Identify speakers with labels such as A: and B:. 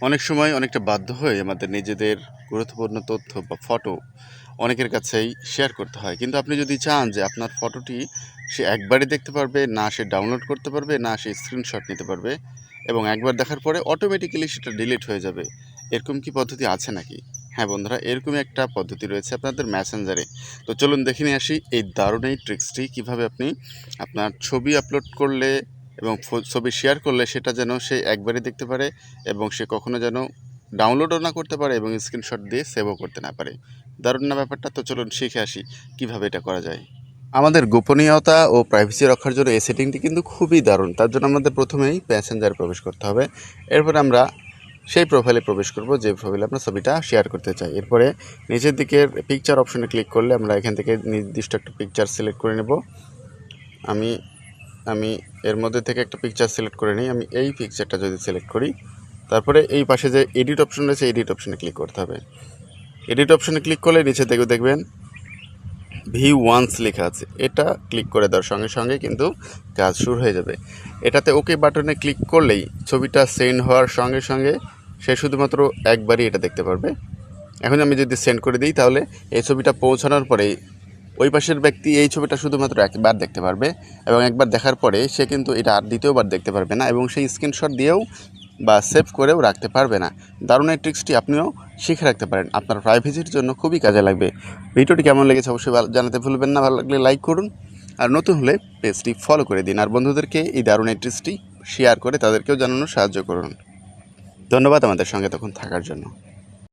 A: অনেক সময় অনেকটা বাধ্য হয়ে আমাদের নিজেদের গুরুত্বপূর্ণ তথ্য বা ফটো অনেকের কাছেই শেয়ার করতে হয়। কিন্তু আপনি যদি চান যে আপনার ফটোটি সে একবারই দেখতে পারবে, না সে ডাউনলোড করতে পারবে, না সে স্ক্রিনশট নিতে পারবে এবং একবার দেখার পরে অটোমেটিক্যালি সেটা ডিলিট হয়ে যাবে, এরকম কি পদ্ধতি আছে নাকি? হ্যাঁ বন্ধুরা এরকমই একটা পদ্ধতি রয়েছে আপনাদের ম্যাসেঞ্জারে তো চলুন দেখে নিয়ে আসি এই দারুণ এই ট্রিক্সটি কীভাবে আপনি আপনার ছবি আপলোড করলে এবং ছবি শেয়ার করলে সেটা যেন সে একবারই দেখতে পারে এবং সে কখনো যেন ডাউনলোডও না করতে পারে এবং স্ক্রিনশট দিয়ে সেভও করতে না পারে। দারুণ না ব্যাপারটা? তো চলুন শিখে আসি কীভাবে এটা করা যায়। আমাদের গোপনীয়তা ও প্রাইভেসি রক্ষার জন্য এই সেটিংটি কিন্তু খুবই দারুণ। তার জন্য আমাদের প্রথমেই প্যাসেঞ্জারে প্রবেশ করতে হবে। এরপরে আমরা সেই প্রোফাইলে প্রবেশ করব, যে প্রোফাইলে আমরা ছবিটা শেয়ার করতে চাই। এরপরে নিচের দিকের পিকচার অপশনে ক্লিক করলে আমরা এখান থেকে নির্দিষ্ট একটা পিকচার সিলেক্ট করে নেব। আমি আমি এর মধ্যে থেকে একটা পিকচার সিলেক্ট করে নিই। আমি এই পিকচারটা যদি সিলেক্ট করি, তারপরে এই পাশে যে এডিট অপশন রয়েছে এডিট অপশনে ক্লিক করতে হবে। এডিট অপশনে ক্লিক করলে নিচে থেকে দেখবেন ভি ওয়ান্স লেখা আছে। এটা ক্লিক করে দেওয়ার সঙ্গে সঙ্গে কিন্তু কাজ শুরু হয়ে যাবে। এটাতে ওকে বাটনে ক্লিক করলেই ছবিটা সেন্ড হওয়ার সঙ্গে সঙ্গে সে শুধুমাত্র একবারই এটা দেখতে পারবে। এখন আমি যদি সেন্ড করে দিই, তাহলে এই ছবিটা পৌঁছানোর পরেই ওই পাশের ব্যক্তি এই ছবিটা শুধুমাত্র একবার দেখতে পারবে এবং একবার দেখার পরে সে কিন্তু এটা আর দ্বিতীয়বার দেখতে পারবে না এবং সেই স্ক্রিনশট দিয়েও বা সেভ করেও রাখতে পারবে না। দারুণ এই ট্রিক্সটি আপনিও শিখে রাখতে পারেন। আপনার প্রাইভেসির জন্য খুবই কাজে লাগবে। ভিডিওটি কেমন লেগেছে অবশ্যই জানাতে ভুলবেন না। ভালো লাগলে লাইক করুন। আর নতুন হলে পেজটি ফলো করে দিন। আর বন্ধুদেরকে এই দারুণ এই ট্রিক্সটি শেয়ার করে তাদেরকেও জানানোর সাহায্য করুন। ধন্যবাদ আমাদের সঙ্গে তখন থাকার জন্য।